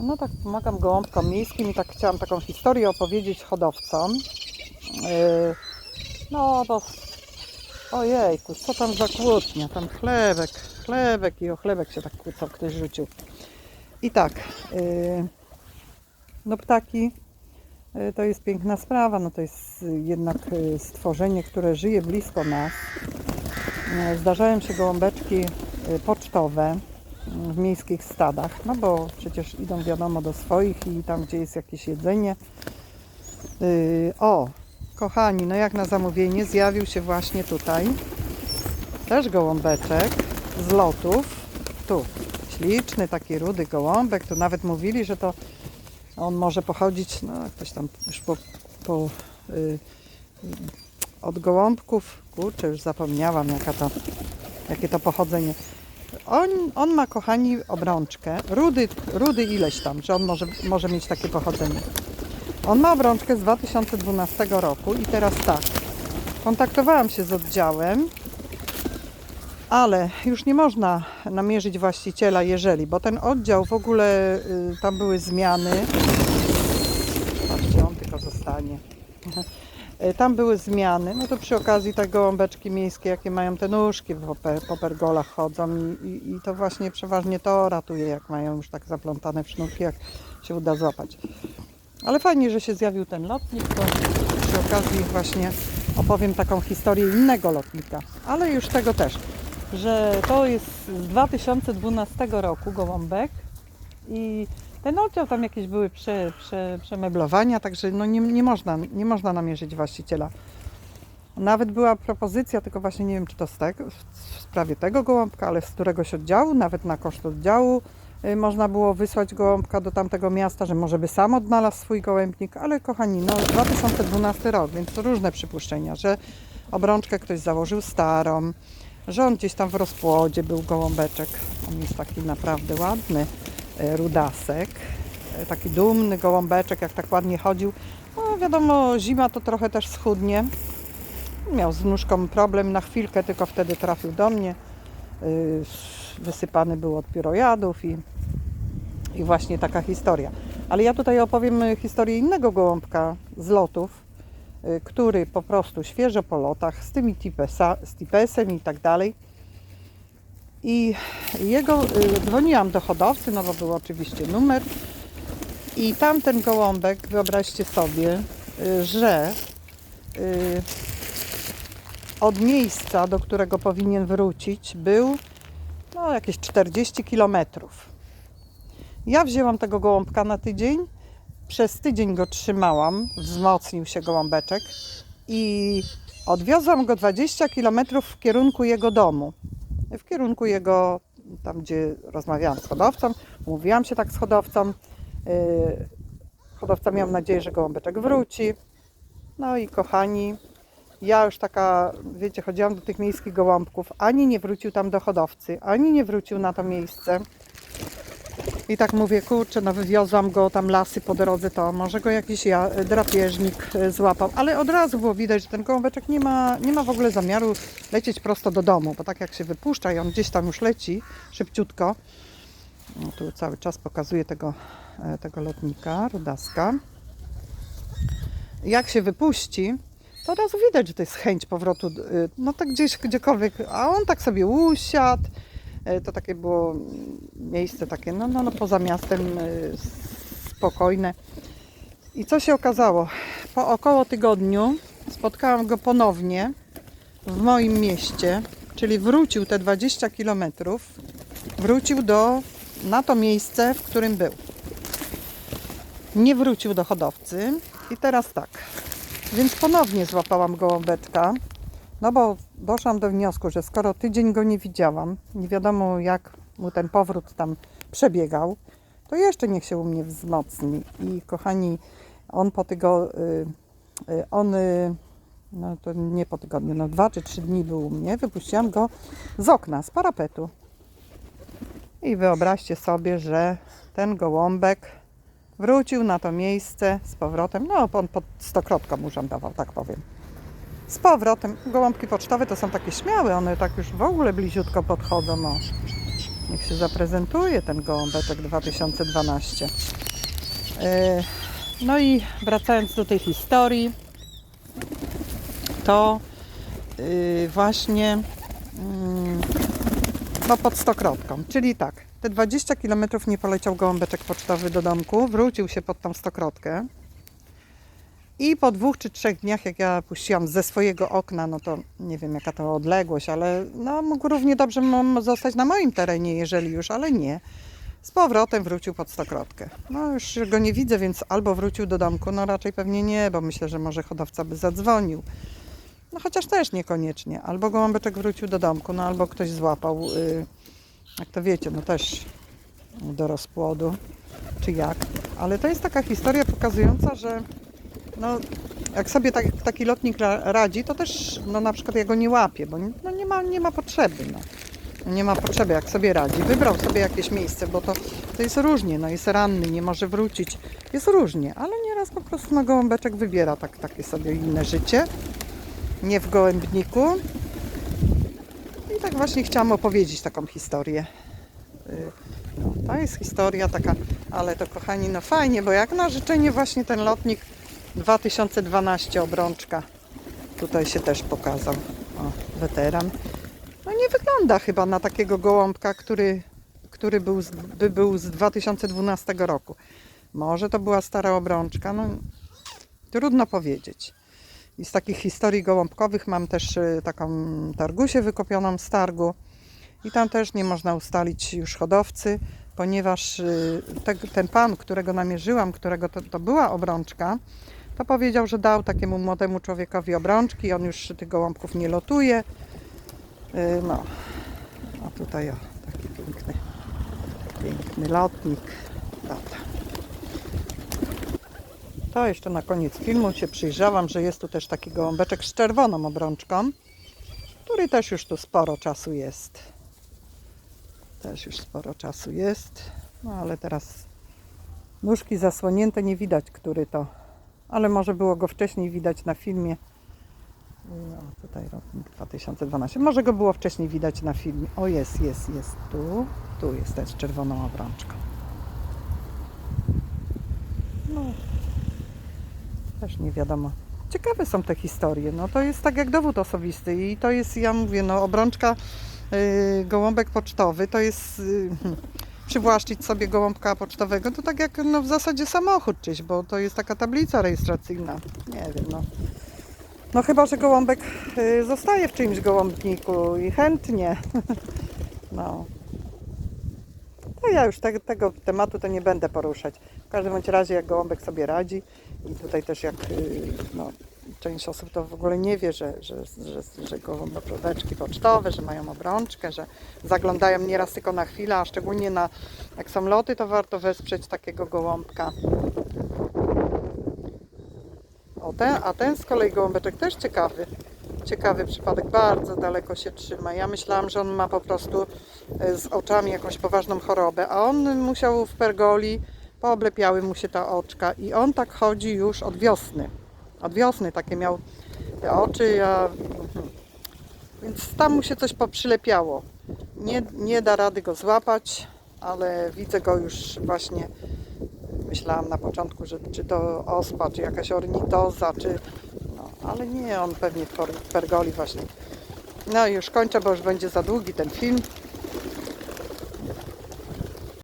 No tak, pomagam gołąbkom miejskim i tak chciałam taką historię opowiedzieć hodowcom. Yy, no bo ojejku, co tam za kłótnia, tam chlebek, chlebek i o chlebek się tak kłócał, ktoś rzucił. I tak, yy, no ptaki yy, to jest piękna sprawa, no to jest jednak stworzenie, które żyje blisko nas. Zdarzają się gołąbeczki pocztowe, w miejskich stadach, no bo przecież idą wiadomo do swoich i tam gdzie jest jakieś jedzenie. Yy, o, kochani, no jak na zamówienie zjawił się właśnie tutaj też gołąbeczek z lotów. Tu, śliczny taki rudy gołąbek, tu nawet mówili, że to on może pochodzić, no ktoś tam już po, po yy, od gołąbków, kurczę, już zapomniałam jaka to, jakie to pochodzenie. On, on ma, kochani, obrączkę. Rudy, rudy ileś tam, że on może, może mieć takie pochodzenie. On ma obrączkę z 2012 roku i teraz tak. Kontaktowałam się z oddziałem, ale już nie można namierzyć właściciela, jeżeli, bo ten oddział w ogóle y, tam były zmiany. Patrzcie, on tylko zostanie. Y, Tam były zmiany, no to przy okazji te gołąbeczki miejskie, jakie mają te nóżki po pergolach chodzą i, i, i to właśnie przeważnie to ratuje, jak mają już tak zaplątane w sznurki, jak się uda złapać. Ale fajnie, że się zjawił ten lotnik, to przy okazji właśnie opowiem taką historię innego lotnika, ale już tego też, że to jest z 2012 roku gołąbek i ten oddział tam jakieś były prze, prze, przemeblowania, także no nie, nie, można, nie można namierzyć właściciela. Nawet była propozycja, tylko właśnie nie wiem, czy to z tego, w sprawie tego gołąbka, ale z któregoś oddziału, nawet na koszt oddziału y, można było wysłać gołąbka do tamtego miasta, że może by sam odnalazł swój gołębnik, ale kochani, no 2012 rok, więc to różne przypuszczenia, że obrączkę ktoś założył starą, że on gdzieś tam w rozpłodzie był gołąbeczek. On jest taki naprawdę ładny, rudasek, e, taki dumny gołąbeczek, jak tak ładnie chodził. No wiadomo, zima to trochę też schudnie. Miał z nóżką problem na chwilkę, tylko wtedy trafił do mnie. Yy, Wysypany był od pirojadów i, i właśnie taka historia. Ale ja tutaj opowiem historię innego gołąbka z lotów, który po prostu świeżo po lotach z tymi tipesa, z tipesem i tak dalej. I jego y, dzwoniłam do hodowcy, no bo był oczywiście numer. I tamten gołąbek, wyobraźcie sobie, y, że y, od miejsca, do którego powinien wrócić, był no, jakieś 40 kilometrów. Ja wzięłam tego gołąbka na tydzień, przez tydzień go trzymałam, wzmocnił się gołąbeczek i odwiozłam go 20 kilometrów w kierunku jego domu. W kierunku jego, tam gdzie rozmawiałam z hodowcą, mówiłam się tak z hodowcą. Yy, Hodowca miał nadzieję, że gołąbeczek wróci. No i kochani, ja już taka, wiecie, chodziłam do tych miejskich gołąbków, ani nie wrócił tam do hodowcy, ani nie wrócił na to miejsce. I tak mówię, kurczę, no wywiozłam go tam lasy po drodze, to może go jakiś ja, drapieżnik e, złapał. Ale od razu było widać, że ten gołąbeczek nie ma, nie ma w ogóle zamiaru lecieć prosto do domu, bo tak jak się wypuszcza i on gdzieś tam już leci szybciutko, no, tu cały czas pokazuję tego, e, tego lotnika, rodaska. Jak się wypuści, to od razu widać, że to jest chęć powrotu, y, no tak gdzieś, gdziekolwiek, a on tak sobie usiadł, to takie było miejsce takie, no, no, no poza miastem y, spokojne. I co się okazało? Po około tygodniu spotkałam go ponownie w moim mieście, czyli wrócił te 20 kilometrów, wrócił do, na to miejsce, w którym był. Nie wrócił do hodowcy i teraz tak, więc ponownie złapałam gołąbeczka, no bo doszłam do wniosku, że skoro tydzień go nie widziałam, nie wiadomo jak mu ten powrót tam przebiegał, to jeszcze niech się u mnie wzmocni. I kochani, on po tygo, y, y, on, y, no to nie po tygodniu, no dwa czy trzy dni był u mnie, wypuściłam go z okna, z parapetu. I wyobraźcie sobie, że ten gołąbek wrócił na to miejsce z powrotem, no on pod stokrotką urzędował, tak powiem. Z powrotem, gołąbki pocztowe to są takie śmiałe, one tak już w ogóle bliziutko podchodzą, o. Niech się zaprezentuje ten gołąbeczek 2012. E, No i wracając do tej historii, to y, właśnie mm, no pod stokrotką. Czyli tak, te 20 km nie poleciał gołąbeczek pocztowy do domku, wrócił się pod tą stokrotkę. I po dwóch czy trzech dniach, jak ja puściłam ze swojego okna, no to nie wiem jaka to odległość, ale no mógł równie dobrze zostać na moim terenie, jeżeli już, ale nie. Z powrotem wrócił pod stokrotkę. No już go nie widzę, więc albo wrócił do domku, no raczej pewnie nie, bo myślę, że może hodowca by zadzwonił. No chociaż też niekoniecznie. Albo gołąbeczek wrócił do domku, no albo ktoś złapał, y, jak to wiecie, no też do rozpłodu, czy jak. Ale to jest taka historia pokazująca, że no, jak sobie tak, taki lotnik ra- radzi, to też no, na przykład ja go nie łapię, bo no, nie, ma, nie ma potrzeby. No. Nie ma potrzeby, jak sobie radzi. Wybrał sobie jakieś miejsce, bo to, to jest różnie. No, jest ranny, nie może wrócić. Jest różnie, ale nieraz po prostu no, gołąbeczek wybiera tak, takie sobie inne życie. Nie w gołębniku. I tak właśnie chciałam opowiedzieć taką historię. Y, No, to jest historia taka, ale to kochani, no fajnie, bo jak na życzenie właśnie ten lotnik 2012 obrączka tutaj się też pokazał. O, weteran. No nie wygląda chyba na takiego gołąbka, który, który był z, by był z 2012 roku. Może to była stara obrączka, no trudno powiedzieć. I z takich historii gołąbkowych mam też y, taką targusię wykopioną z targu. I tam też nie można ustalić już hodowcy, ponieważ y, te, ten pan, którego namierzyłam, którego to, to była obrączka, to powiedział, że dał takiemu młodemu człowiekowi obrączki, on już tych gołąbków nie lotuje. Y, No, a tutaj o, taki piękny, piękny lotnik. Dobra. To jeszcze na koniec filmu się przyjrzałam, że jest tu też taki gołąbeczek z czerwoną obrączką, który też już tu sporo czasu jest. Też już sporo czasu jest. No ale teraz nóżki zasłonięte, nie widać, który to. Ale może było go wcześniej widać na filmie. No, tutaj rok 2012. Może go było wcześniej widać na filmie. O, jest, jest, jest tu. Tu jest też czerwoną obrączką. No, też nie wiadomo. Ciekawe są te historie. No to jest tak jak dowód osobisty i to jest, ja mówię, no obrączka yy, gołąbek pocztowy to jest yy, przywłaszczyć sobie gołąbka pocztowego, to tak jak no, w zasadzie samochód czyś, bo to jest taka tablica rejestracyjna. Nie wiem, no. No chyba, że gołąbek yy, zostaje w czyimś gołąbniku i chętnie. no. To ja już te, tego tematu to nie będę poruszać. W każdym razie jak gołąbek sobie radzi i tutaj też jak yy, no, część osób to w ogóle nie wie, że, że, że, że gołąbeczki pocztowe, że mają obrączkę, że zaglądają nieraz tylko na chwilę, a szczególnie na, jak są loty, to warto wesprzeć takiego gołąbka. O, ten, a ten z kolei gołąbeczek też ciekawy. Ciekawy przypadek, bardzo daleko się trzyma. Ja myślałam, że on ma po prostu e, z oczami jakąś poważną chorobę, a on musiał w pergoli, pooblepiały mu się te oczka i on tak chodzi już od wiosny. Od wiosny takie miał te oczy, ja... więc tam mu się coś poprzylepiało. Nie, nie da rady go złapać, ale widzę go już właśnie myślałam na początku, że czy to ospa, czy jakaś ornitoza, czy... No, ale nie, on pewnie pergoli właśnie. No już kończę, bo już będzie za długi ten film.